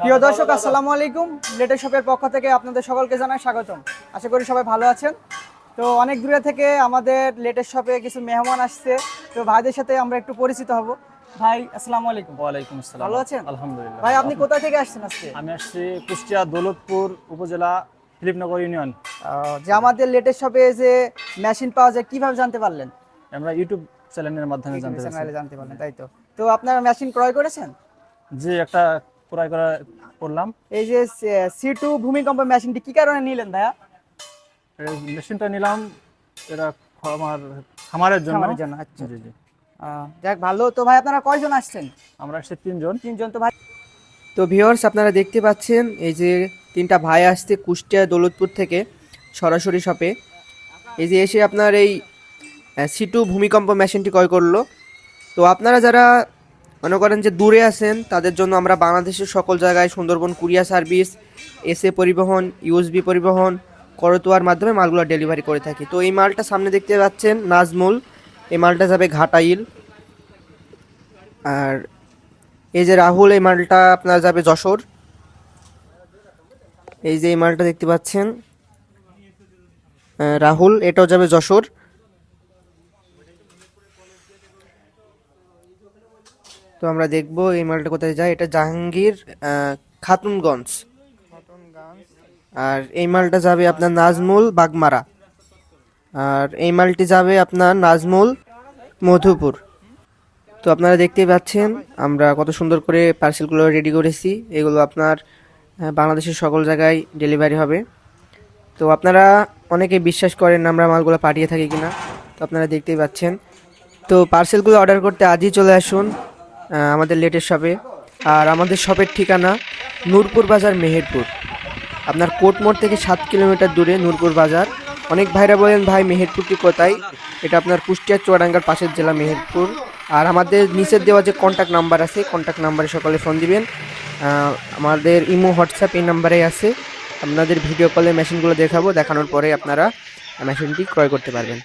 প্রিয় দর্শক আসসালামু আলাইকুম। লেটেস্ট শপের পক্ষ থেকে আপনাদের সকলকে জানাই স্বাগতম। আশা করি সবাই ভালো আছেন। তো অনেক দূরে থেকে আমাদের লেটেস্ট শপে কিছু মেহমান আসছে। তো ভাইদের সাথে আমরা একটু পরিচিত হব। ভাই আসসালামু আলাইকুম। ওয়ালাইকুম আসসালাম। ভালো আছেন? আলহামদুলিল্লাহ। ভাই আপনি কোথা থেকে আসছেন আজকে? আমি আসছি কুষ্টিয়া দৌলতপুর উপজেলা ফিলিপনগর ইউনিয়ন। যে আমাদের লেটেস্ট শপে যে মেশিন পাওয়া যায় কীভাবে জানতে পারলেন? আমরা ইউটিউব চ্যানেলের মাধ্যমে জানতে পারলেন তাই তো। তো আপনারা মেশিন ক্রয় করেছেন? যে একটা ক্রয় করা করলাম। এই যে সি টু ভূমিকম্প মেশিনটি কি কারণে নিলেন ভাইয়া? মেশিনটা নিলাম এটা আমার খামারের জন্য। খামারের জন্য, আচ্ছা। জি জি। যাক ভালো। তো ভাই আপনারা কয়জন আসছেন? আমরা আসছি তিনজন। তিনজন তো ভাই। তো ভিউয়ার্স আপনারা দেখতে পাচ্ছেন এই যে তিনটা ভাই আসছে কুষ্টিয়া দৌলতপুর থেকে সরাসরি শপে এই যে এসে আপনার এই সিটু ভূমিকম্প মেশিনটি ক্রয় করল। তো আপনারা যারা মনে করেন যে দূরে আছেন, তাদের জন্য আমরা বাংলাদেশের সকল জায়গায় Sundarban courier service, SA Paribahan, USB Paribahan, করতোয়ার মাধ্যমে মালগুলো ডেলিভারি করে থাকি। তো এই মালটা সামনে দেখতে পাচ্ছেন, নাজমুল, এই মালটা যাবে ঘাটাইল। আর এই যে রাহুল, এই মালটা আপনার যাবে যশোর। এই যে এই মালটা দেখতে পাচ্ছেন রাহুল, এটাও যাবে যশোর। তো আমরা দেখব এই মালটা কোথায় যায়। এটা জাহাঙ্গীর খাতুনগঞ্জ। আর এই মালটা যাবে আপনার নাজমুল বাগমারা। আর এই মালটি যাবে আপনার নাজমুল মধুপুর। তো আপনারা দেখতেই পাচ্ছেন, আমরা কত সুন্দর করে পার্সেলগুলো রেডি করেছি। এগুলো আপনার বাংলাদেশের সকল জায়গায় ডেলিভারি হবে। তো আপনারা অনেকে বিশ্বাস করেন আমরা মালগুলো পাঠিয়ে থাকি কিনা। তো আপনারা দেখতেই পাচ্ছেন। তো পার্সেলগুলো অর্ডার করতে আজই চলে আসুন। আমাদের লেটেস্ট শপে আর আমাদের শপের ঠিকানা নূরপুর বাজার মেহেরপুর। আপনার কোটমোড় থেকে সাত কিলোমিটার দূরে নূরপুর বাজার। অনেক ভাইরা বলেন, ভাই, মেহেরপুরটি কোথায়? এটা আপনার কুষ্টিয়া চুয়াডাঙ্গার পাশের জেলা মেহেরপুর। আর আমাদের নিচের দেওয়া যে কন্ট্যাক্ট নাম্বার আছে কন্ট্যাক্ট নাম্বারে সকালে ফোন দিবেন। আমাদের ইমো, হোয়াটসঅ্যাপ এই নাম্বারে আছে। আপনাদের ভিডিও কলে মেশিনগুলো দেখাবো, দেখানোর পরে আপনারা মেশিনটি ক্রয় করতে পারবেন।